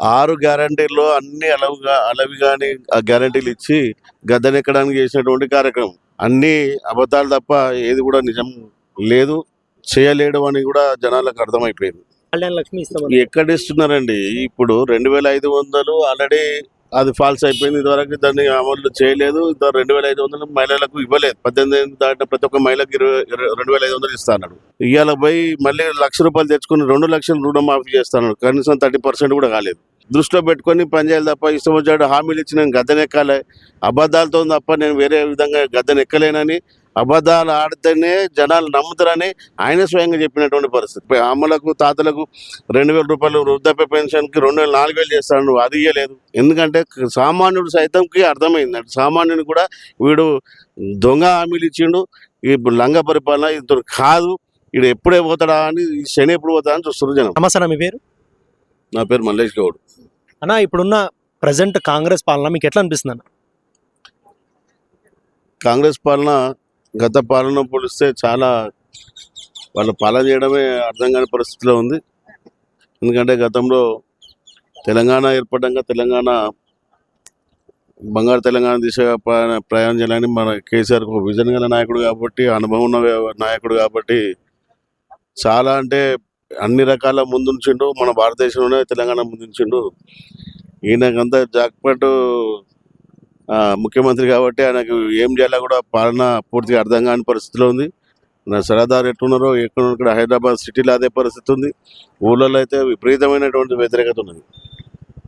ఆరు గ్యారంటీల్లో అన్ని అలవుగా అలవి కానీ ఆ గ్యారంటీలు ఇచ్చి గద్దెనెక్కడానికి చేసినటువంటి కార్యక్రమం. అన్ని అబద్ధాలు తప్ప ఏది కూడా నిజం లేదు. చేయలేడు అని కూడా జనాలకు అర్థమైపోయింది. ఎక్కడ ఇస్తున్నారండి? ఇప్పుడు రెండు వేల ఐదు వందలు ఆల్రెడీ అది ఫాల్స్ అయిపోయింది ఇదివరకు దాన్ని అమలు చేయలేదు. రెండు వేల ఐదు వందలు మహిళలకు ఇవ్వలేదు. పద్దెనిమిది దాటిన ప్రతి ఒక్క మహిళకు ఇరవై రెండు వేల ఐదు వందలు ఇస్తాడు ఇవాళ పోయి మళ్ళీ లక్ష రూపాయలు తెచ్చుకుని రెండు లక్షలు రుణమాఫీ చేస్తాను కనీసం థర్టీ పర్సెంట్ కూడా కాలేదు. దృష్టిలో పెట్టుకొని పనిచేయాలి తప్ప ఇష్టం వచ్చాడు హామీలు ఇచ్చి నేను గద్దెనెక్కాలి. అబద్ధాలతో తప్ప నేను వేరే విధంగా గద్దెనెక్కలేనని అబద్ధాలు ఆడితేనే జనాలు నమ్ముతారని ఆయన స్వయంగా చెప్పినటువంటి పరిస్థితి. అమ్మలకు తాతలకు రెండు వేల రూపాయలు వృద్ధాప్య పెన్షన్కి రెండు వేల నాలుగు వేలు చేస్తాడు నువ్వు అది ఇయ్యలేదు. ఎందుకంటే సామాన్యుడు సైతంకి అర్థమైంది. అంటే సామాన్యుని కూడా వీడు దొంగ హామీలు ఇచ్చిండు. ఇప్పుడు లంగ పరిపాలన ఇతడు కాదు. వీడు ఎప్పుడే పోతాడా అని ఈ శని ఎప్పుడు పోతాడా అని చూస్తున్నారు జనం. అన్న, మీ పేరు? నా పేరు మల్లేష్ గౌడ్. అన్న ఇప్పుడున్న ప్రజెంట్ కాంగ్రెస్ పాలన మీకు ఎట్లా అనిపిస్తుంది అన్న? కాంగ్రెస్ పాలన గత పాలన పోలిస్తే చాలా వాళ్ళ పాలన చేయడమే అర్థం కాని పరిస్థితిలో ఉంది. ఎందుకంటే గతంలో తెలంగాణ ఏర్పడంగా తెలంగాణ బంగారు తెలంగాణ దిశగా ప్రయాణ- ప్రయాణం చేయాలని మన కేసీఆర్ ఒక విజన్ గల నాయకుడు కాబట్టి అనుభవం ఉన్న నాయకుడు కాబట్టి చాలా అంటే అన్ని రకాల ముందుంచిండు. మన భారతదేశంలోనే తెలంగాణ ముందుంచిండు. ఈయనకంతా జాక్పాటు ముఖ్యమంత్రి కాబట్టి ఆయనకు ఏం చేయాలో కూడా పాలన పూర్తిగా అర్థం కాని పరిస్థితిలో ఉంది. సరదారు ఎట్టున్నారో ఎక్కడ ఇక్కడ హైదరాబాద్ సిటీలో అదే పరిస్థితి ఉంది. ఊళ్ళలో అయితే విపరీతమైనటువంటి వ్యతిరేకత ఉన్నది.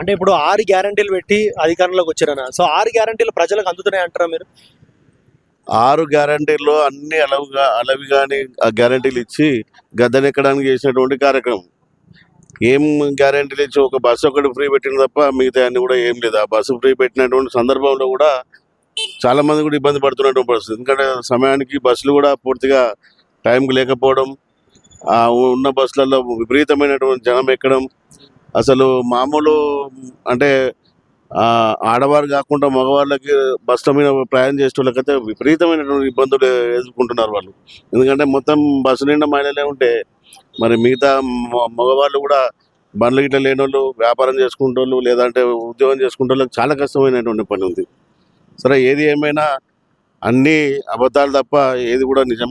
అంటే ఇప్పుడు ఆరు గ్యారంటీలు పెట్టి అధికారంలోకి వచ్చారన్న సో ఆరు గ్యారంటీలు ప్రజలకు అందుతున్నాయి అంటారా మీరు? ఆరు గ్యారంటీల్లో అన్ని అలవుగా అలవి కానీ ఆ గ్యారంటీలు ఇచ్చి గద్దెనెక్కడానికి చేసినటువంటి కార్యక్రమం. ఏం గ్యారంటీలు ఇచ్చి ఒక బస్సు ఒకటి ఫ్రీ పెట్టిన తప్ప మిగతా అన్ని కూడా ఏం లేదు. ఆ బస్సు ఫ్రీ పెట్టినటువంటి సందర్భంలో కూడా చాలా మంది కూడా ఇబ్బంది పడుతున్నటువంటి పరిస్థితి. ఎందుకంటే సమయానికి బస్సులు కూడా పూర్తిగా టైంకి లేకపోవడం ఆ ఉన్న బస్సులలో విపరీతమైనటువంటి జనం ఎక్కడం అసలు మామూలు అంటే ఆడవారు కాకుండా మగవాళ్ళకి బస్సుల మీద ప్రయాణం చేసే వాళ్ళకైతే విపరీతమైనటువంటి ఇబ్బందులు ఎదుర్కొంటున్నారు వాళ్ళు. ఎందుకంటే మొత్తం బస్సు నిండా మహిళలే ఉంటే మరి మిగతా మ- మగవాళ్ళు కూడా బండ్లు గిట్ల లేనోళ్ళు వ్యాపారం చేసుకుంటోళ్ళు లేదంటే ఉద్యోగం చేసుకుంటోళ్ళకి చాలా కష్టమైనటువంటి పని ఉంది. సరే ఏది ఏమైనా అన్నీ అబద్ధాలు తప్ప ఏది కూడా నిజం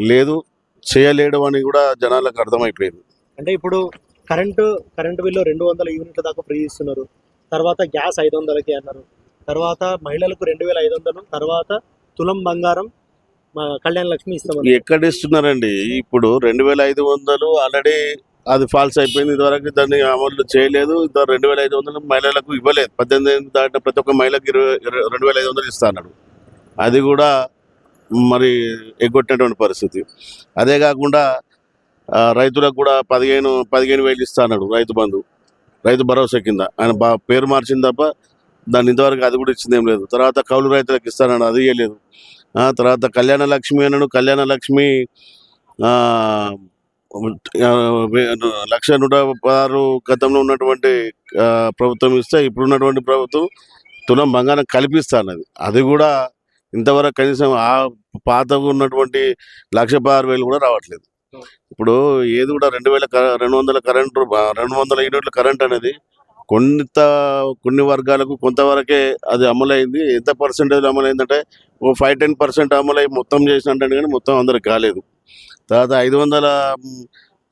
లేదు చేయలేడు అని కూడా జనాలకు అర్థమైపోయింది. అంటే ఇప్పుడు కరెంటు కరెంటు బిల్లు రెండు వందల యూనిట్ల దాకా ఫ్రీ ఇస్తున్నారు. తర్వాత గ్యాస్ ఐదు వందలకి అన్నారు. తర్వాత మహిళలకు రెండు వేల ఐదు వందలు తర్వాత తులం బంగారం కళ్యాణ లక్ష్మి ఇస్తామని ఎక్కడ ఇస్తున్నారండి? ఇప్పుడు రెండు వేల ఐదు వందలు ఆల్రెడీ అది ఫాల్స్ అయిపోయింది ఇదివరకు దాన్ని అమలు చేయలేదు. రెండు వేల ఐదు వందలు మహిళలకు ఇవ్వలేదు. పద్దెనిమిది దాటిన ప్రతి ఒక్క మహిళకు ఇరవై రెండు వేల ఐదు వందలు ఇస్తాడు అది కూడా మరి ఎగ్గొట్టినటువంటి పరిస్థితి. అదే కాకుండా రైతులకు కూడా పదిహేను పదిహేను వేలు ఇస్తాడు రైతు బంధు రైతు భరోసా కింద. ఆయన బా పేరు మార్చింది తప్ప దాన్ని ఇంతవరకు అది కూడా ఇచ్చింది ఏం లేదు. తర్వాత కౌలు రైతులకు ఇస్తానని అది ఇవ్వలేదు తర్వాత కళ్యాణ లక్ష్మి అన్నాడు కళ్యాణ లక్ష్మి లక్ష నూట పదహారు గతంలో ఉన్నటువంటి ప్రభుత్వం ఇస్తే ఇప్పుడున్నటువంటి ప్రభుత్వం తులం బంగారం కల్పిస్తా అన్నది అది కూడా ఇంతవరకు కనీసం ఆ పాతగా ఉన్నటువంటి లక్ష పదహారు వేలు కూడా రావట్లేదు. ఇప్పుడు ఏది కూడా రెండు వేల రెండు వందల కరెంటు రెండు వందల యూనిట్ల కరెంట్ అనేది కొంత కొన్ని వర్గాలకు కొంతవరకే అది అమలైంది. ఎంత పర్సెంటేజ్ అమలైందంటే ఓ ఫైవ్ టెన్ పర్సెంట్ అమలై మొత్తం చేసినట్టు కానీ మొత్తం అందరికి కాలేదు. తర్వాత ఐదు వందల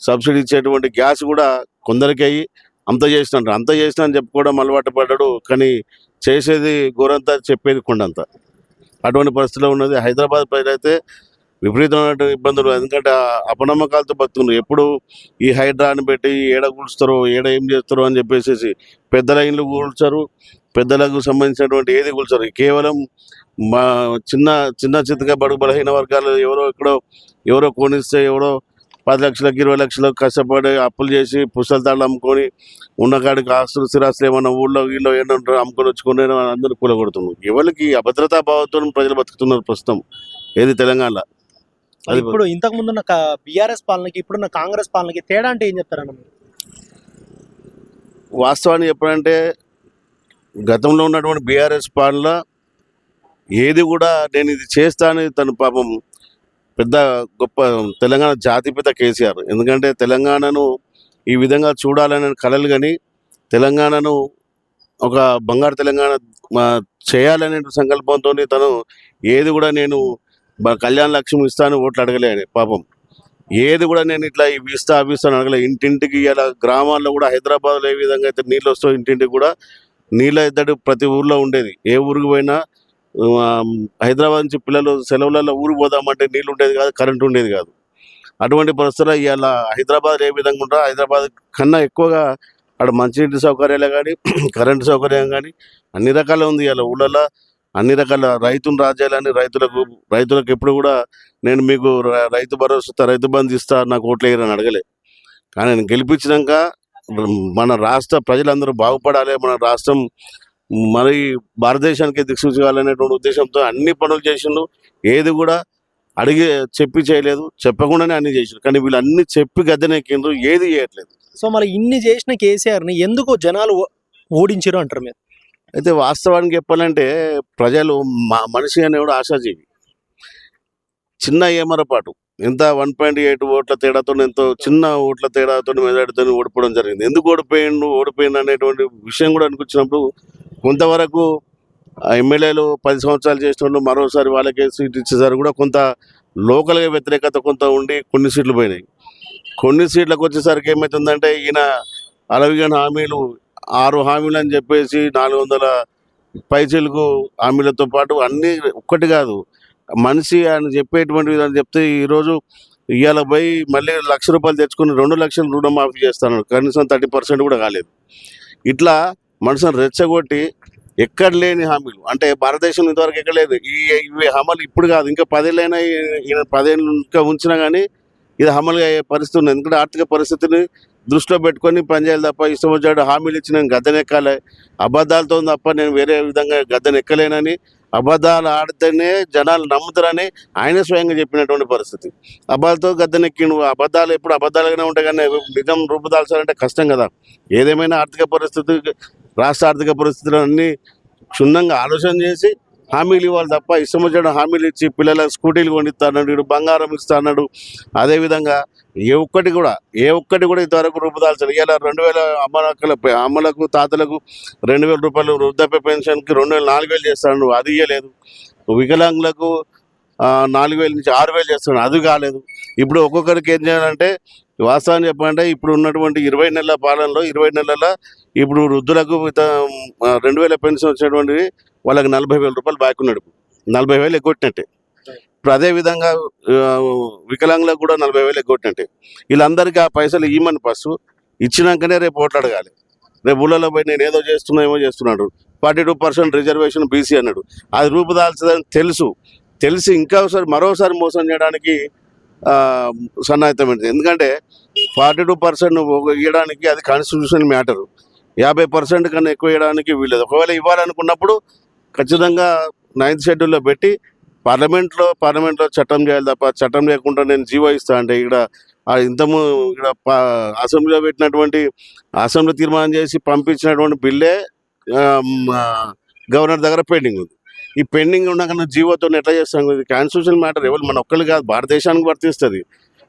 సబ్సిడీ ఇచ్చేటువంటి గ్యాస్ కూడా కొందరికి అయ్యి అంత చేసినట్టు అంత చేసిన అని చెప్పుకోవడం అలవాటు పడ్డాడు. కానీ చేసేది గోరంతా చెప్పేది కొండంత. అటువంటి పరిస్థితిలో ఉన్నది. హైదరాబాద్ ప్రజలైతే విపరీతమైన ఇబ్బందులు. ఎందుకంటే అపనమ్మకాలతో బతుకున్నారు. ఎప్పుడు ఈ హైడ్రాని పెట్టి ఏడ కూల్స్తారో ఏడ ఏం చేస్తారో అని చెప్పేసి పెద్దల ఇండ్లు కూల్చారు. పెద్దలకు సంబంధించినటువంటి ఏది కూల్చారు. కేవలం మా చిన్న చిన్న చిత్తగా బడుగు బలహీన వర్గాలు ఎవరో ఎక్కడో ఎవరో కొనిస్తే ఎవరో పది లక్షలకు ఇరవై లక్షలకు కష్టపడి అప్పులు చేసి పుస్తల తాళ్ళు అమ్ముకొని ఉన్న కాడికి ఆస్తులు స్థిరాస్తులు ఏమన్నా ఊళ్ళో వీళ్ళో ఏంటంటారు అమ్ముకొని వచ్చుకుని అందరూ కూలగొడుతున్నారు. ఎవరికి అభద్రతా భావంతో ప్రజలు బతుకుతున్నారు ప్రస్తుతం. ఏది తెలంగాణలో. ఇప్పుడు ఇంతకు ముందు బీఆర్ఎస్ పాలనకి ఇప్పుడున్న కాంగ్రెస్ పాలనకి తేడా అంటే ఏం చెప్తారన్న వాస్తవాన్ని చెప్పాలంటే గతంలో ఉన్నటువంటి బీఆర్ఎస్ పాలన ఏది కూడా నేను ఇది చేస్తానని తను పాపం పెద్ద గొప్ప తెలంగాణ జాతిపిత కేసీఆర్. ఎందుకంటే తెలంగాణను ఈ విధంగా చూడాలనే కలలు కానీ తెలంగాణను ఒక బంగారు తెలంగాణ చేయాలనే సంకల్పంతో తను ఏది కూడా నేను కళ్యాణ లక్ష్మి ఇస్తాను ఓట్లు అడగలే పాపం. ఏది కూడా నేను ఇట్లా ఇవి ఇస్తా అవి ఇస్తాను అడగలే. ఇంటింటికి ఇలా గ్రామాల్లో కూడా హైదరాబాద్లో ఏ విధంగా అయితే నీళ్ళు వస్తాయో ఇంటింటికి కూడా నీళ్ళ ఇద్దరు ప్రతి ఊర్లో ఉండేది. ఏ ఊరికి పోయినా హైదరాబాద్ నుంచి పిల్లలు సెలవులలో ఊరికి పోదామంటే నీళ్ళు ఉండేది కాదు కరెంట్ ఉండేది కాదు. అటువంటి పరిస్థితుల్లో ఇవాళ హైదరాబాద్ ఏ విధంగా ఉంటారో హైదరాబాద్ కన్నా ఎక్కువగా అక్కడ మంచినీటి సౌకర్యాలు కానీ కరెంటు సౌకర్యం కానీ అన్ని రకాలు ఉంది ఇవాళ ఊళ్ళలో అన్ని రకాల రైతును రాజ్యాలని రైతులకు రైతులకు ఎప్పుడు కూడా నేను మీకు రైతు భరోసా రైతు బంధు ఇస్తా నాకు ఓట్లు వేయరని అడగలే. కానీ నేను గెలిపించినాక మన రాష్ట్ర ప్రజలందరూ బాగుపడాలి మన రాష్ట్రం మరి భారతదేశానికి దిక్సూచాలనేటువంటి ఉద్దేశంతో అన్ని పనులు చేసిండు. ఏది కూడా అడిగి చెప్పి చేయలేదు చెప్పకుండానే అన్ని చేసిండు. కానీ వీళ్ళు అన్ని చెప్పి గద్దెనెక్కిండ్రు ఏది చేయట్లేదు. సో మరి ఇన్ని చేసిన కేసీఆర్ని ఎందుకు జనాలు ఓ- ఓడించారు అంటారు మీరు? అయితే వాస్తవానికి చెప్పాలంటే ప్రజలు మా మనిషి అనేవాడు ఆశాజీవి. చిన్న ఏమరపాటు. ఎంత వన్ పాయింట్ ఎయిట్ ఓట్ల తేడాతో ఎంతో చిన్న ఓట్ల తేడాతో మెజార్టీతో ఓడిపోవడం జరిగింది. ఎందుకు ఓడిపోయిండు ఓడిపోయిండు అనేటువంటి విషయం కూడా అనుకొచ్చినప్పుడు కొంతవరకు ఆ ఎమ్మెల్యేలు పది సంవత్సరాలు చేసిన వాళ్ళు మరోసారి వాళ్ళకే సీట్ ఇచ్చేసారు కూడా కొంత లోకల్గా వ్యతిరేకత కొంత ఉండి కొన్ని సీట్లు పోయినాయి. కొన్ని సీట్లకు వచ్చేసరికి ఏమవుతుందంటే ఈయన అలవిగన్ హామీలు ఆరు హామీలు అని చెప్పేసి నాలుగు వందల పైసలకు హామీలతో పాటు అన్నీ ఒక్కటి కాదు. మనిషి ఆయన చెప్పేటువంటి విధానం చెప్తే ఈరోజు ఇవాళ పోయి మళ్ళీ లక్ష రూపాయలు తెచ్చుకుని రెండు లక్షలు రుణమాఫీ చేస్తాను. కనీసం థర్టీ పర్సెంట్ కూడా కాలేదు. ఇట్లా మనసును రెచ్చగొట్టి ఎక్కడ లేని హామీలు. అంటే భారతదేశం ఇంతవరకు ఎక్కడ లేదు. ఈ ఇవి హామీలు ఇప్పుడు కాదు. ఇంకా పదేళ్ళైనా ఈ- పదేళ్ళు ఇంకా ఉంచినా కానీ ఇది అమలు అయ్యే పరిస్థితి ఉంది ఎందుకంటే ఆర్థిక పరిస్థితిని దృష్టిలో పెట్టుకొని పనిచేయాలి తప్ప ఇష్టం వచ్చాడు హామీలు ఇచ్చి నేను గద్దెనెక్కాలి అబద్ధాలతో తప్ప నేను వేరే విధంగా గద్దెనెక్కలేనని అబద్ధాలు ఆడితేనే జనాలు నమ్ముతారని ఆయన స్వయంగా చెప్పినటువంటి పరిస్థితి. అబద్ధాలతో గద్దెనెక్కిండు అబద్ధాలు ఎప్పుడు అబద్ధాలుగానే ఉంటాయి కానీ నిజం రూపుదాల్చాలంటే కష్టం కదా. ఏదేమైనా ఆర్థిక పరిస్థితి రాష్ట్ర ఆర్థిక పరిస్థితులు అన్నీ క్షుణ్ణంగా ఆలోచన చేసి హామీలు ఇవ్వాలి తప్ప ఇష్టం వచ్చిన హామీలు ఇచ్చి పిల్లలకు స్కూటీలు కొనిస్తాడు అన్నాడు వీడు బంగారం ఇస్తాడు అదేవిధంగా ఏ ఒక్కటి కూడా ఏ ఒక్కటి కూడా ఇంతవరకు రూపుదాల్చదు ఇలా రెండు వేల అమ్మలక్కల అమ్మలకు తాతలకు రెండు వేల రూపాయలు వృద్ధాప్య పెన్షన్కి రెండు వేల నాలుగు వేలు చేస్తాడు అది ఇవ్వలేదు వికలాంగులకు నాలుగు వేల నుంచి ఆరు వేలు చేస్తాడు అది కాలేదు. ఇప్పుడు ఒక్కొక్కరికి ఏం చేయాలంటే వాస్తవం చెప్పాలంటే ఇప్పుడు ఉన్నటువంటి ఇరవై నెలల పాలనలో ఇరవై నెలల ఇప్పుడు వృద్ధులకు రెండు వేల పెన్షన్ వచ్చినటువంటి వాళ్ళకి నలభై వేల రూపాయలు బ్యాక్ ఉన్నాడు నలభై వేలు ఎగ్గొట్టినట్టే. ఇప్పుడు అదే విధంగా వికలాంగులకు కూడా నలభై వేలు ఎగ్గొట్టినట్టే. వీళ్ళందరికీ ఆ పైసలు ఇవ్వమని ఫస్ట్ ఇచ్చినాకనే రేపు ఓట్లాడగాలి రేపు ఊళ్ళలో పోయి నేను ఏదో చేస్తున్నా ఏమో చేస్తున్నాడు. Forty two percent reservation BC అన్నాడు. అది రూపుదాల్చదని తెలుసు. తెలిసి ఇంకా ఒకసారి మరోసారి మోసం చేయడానికి ఆ, ఎందుకంటే ఫార్టీ టూ పర్సెంట్ ఇవ్వడానికి అది కాన్స్టిట్యూషన్ మ్యాటరు. యాభై పర్సెంట్ కన్నా ఎక్కువ ఇవ్వడానికి వీలేదు ఒకవేళ ఇవ్వాలనుకున్నప్పుడు ఖచ్చితంగా నైన్త్ షెడ్యూల్లో పెట్టి పార్లమెంట్లో పార్లమెంట్లో చట్టం చేయాలి తప్ప చట్టం లేకుండా నేను జీవో ఇస్తా అంటే ఇక్కడ ఇంతము ఇక్కడ అసెంబ్లీలో పెట్టినటువంటి అసెంబ్లీ తీర్మానం చేసి పంపించినటువంటి బిల్లే గవర్నర్ దగ్గర పెండింగ్ ఉంది. ఈ పెండింగ్ ఉండగా జీవోతో ఎట్లా చేస్తాం? ఇది కాన్స్టిట్యూషన్ మ్యాటర్ ఎవరు? మన ఒక్కళ్ళు కాదు భారతదేశానికి వర్తిస్తుంది.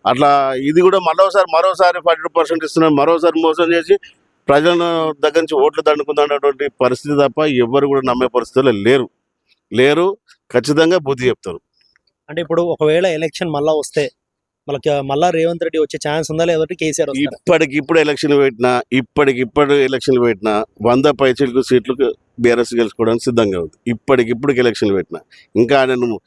అట్లా ఇది కూడా మరోసారి మరోసారి ఫార్టీ పర్సెంట్ ఇస్తున్నారు మరోసారి మోసం చేసి ప్రజల దగ్గర నుంచి ఓట్లు దండుకుందన్నటువంటి పరిస్థితి తప్ప ఎవ్వరు కూడా నమ్మే పరిస్థితుల్లో లేరు. లేరు ఖచ్చితంగా బుద్ధి చెప్తారు. అంటే ఇప్పుడు ఒకవేళ ఎలక్షన్ మళ్ళీ వస్తే మనకి మళ్ళా రేవంత్ రెడ్డి వచ్చే ఛాన్స్ ఉందా లేదంటే కేసీఆర్ వస్తారా ఇప్పటికిప్పుడు ఎలక్షన్లు పెట్టినా ఇప్పటికిప్పుడు ఎలక్షన్లు పెట్టినా వంద పైచీలకు సీట్లు బీఆర్ఎస్ గెలుచుకోవడానికి సిద్ధంగా ఉంది. ఇప్పటికిప్పుడు ఎలక్షన్లు పెట్టినా. ఇంకా నేను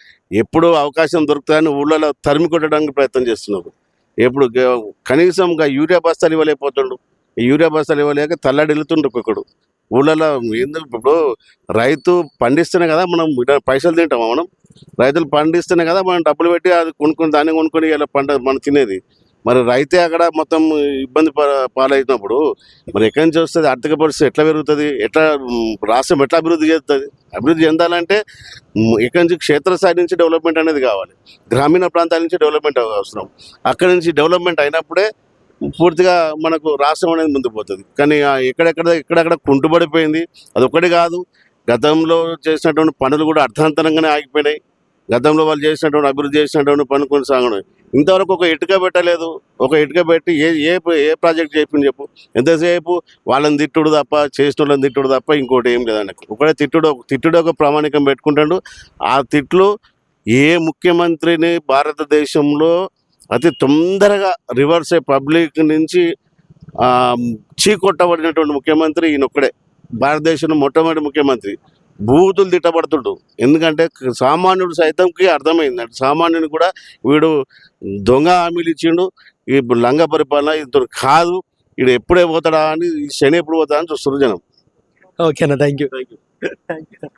ఎప్పుడు అవకాశం దొరుకుతాయని ఊళ్ళలో తరిమి కొట్టడానికి ప్రయత్నం చేస్తున్నారు ఎప్పుడు కనీసం ఇంకా యూరియా బస్తాలు ఇవ్వలేకపోతుండు. యూరియా బస్తాలు ఇవ్వలేక తల్లడిల్లుతుండ్రు ఒక్కొక్కడు. ఊళ్ళలో ఎందుకు ఇప్పుడు రైతు పండిస్తేనే కదా మనం పైసలు తింటామా మనం? రైతులు పండిస్తేనే కదా మనం డబ్బులు పెట్టి అది కొనుక్కుని దాన్ని కొనుక్కొని ఇలా పంట మనం తినేది. మరి రైతే అక్కడ మొత్తం ఇబ్బంది పాలైనప్పుడు మరి ఎక్కడి నుంచి వస్తుంది? ఆర్థిక పరిస్థితి ఎట్లా పెరుగుతుంది? ఎట్లా రాష్ట్రం ఎట్లా అభివృద్ధి చేస్తుంది అభివృద్ధి చెందాలంటే ఇక్కడి నుంచి క్షేత్రస్థాయి నుంచి డెవలప్మెంట్ అనేది కావాలి. గ్రామీణ ప్రాంతాల నుంచి డెవలప్మెంట్ అవసరం. అక్కడి నుంచి డెవలప్మెంట్ అయినప్పుడే పూర్తిగా మనకు రాష్ట్రం అనేది ముందుకు పోతుంది. కానీ ఎక్కడెక్కడ ఎక్కడెక్కడ కుంటుబడిపోయింది అది ఒకటి కాదు. గతంలో చేసినటువంటి పనులు కూడా అర్థాంతరంగానే ఆగిపోయినాయి. గతంలో వాళ్ళు చేసినటువంటి అభివృద్ధి చేసినటువంటి పనులు కొనసాగడం ఇంతవరకు ఒక ఇటుక పెట్టలేదు. ఒక ఇటుక పెట్టి ఏ ఏ ఏ ప్రాజెక్ట్ చెప్పింది చెప్పు. ఎంతసేపు వాళ్ళని తిట్టుడు తప్ప చేసిన వాళ్ళని తిట్టుడు తప్ప ఇంకోటి ఏం లేదండి ఒకటే తిట్టుడు తిట్టుడు ఒక ప్రామాణికం పెట్టుకుంటాడు. ఆ తిట్లు ఏ ముఖ్యమంత్రిని భారతదేశంలో అతి తొందరగా రివర్స్ పబ్లిక్ నుంచి చీకొట్టబడినటువంటి ముఖ్యమంత్రి ఈయనొక్కడే. భారతదేశంలో మొట్టమొదటి ముఖ్యమంత్రి. బూతులు తిట్టబడుతుండు. ఎందుకంటే సామాన్యుడు సైతంకి అర్థమైంది. అంటే సామాన్యుని కూడా వీడు దొంగ హామీలు ఇచ్చిండు. ఈ లంగ పరిపాలన ఇతను కాదు. వీడు ఎప్పుడే పోతాడా అని ఈ శని ఎప్పుడు పోతాడా అని చూస్తున్నారు జనం. ఓకేనా thank you thank you thank you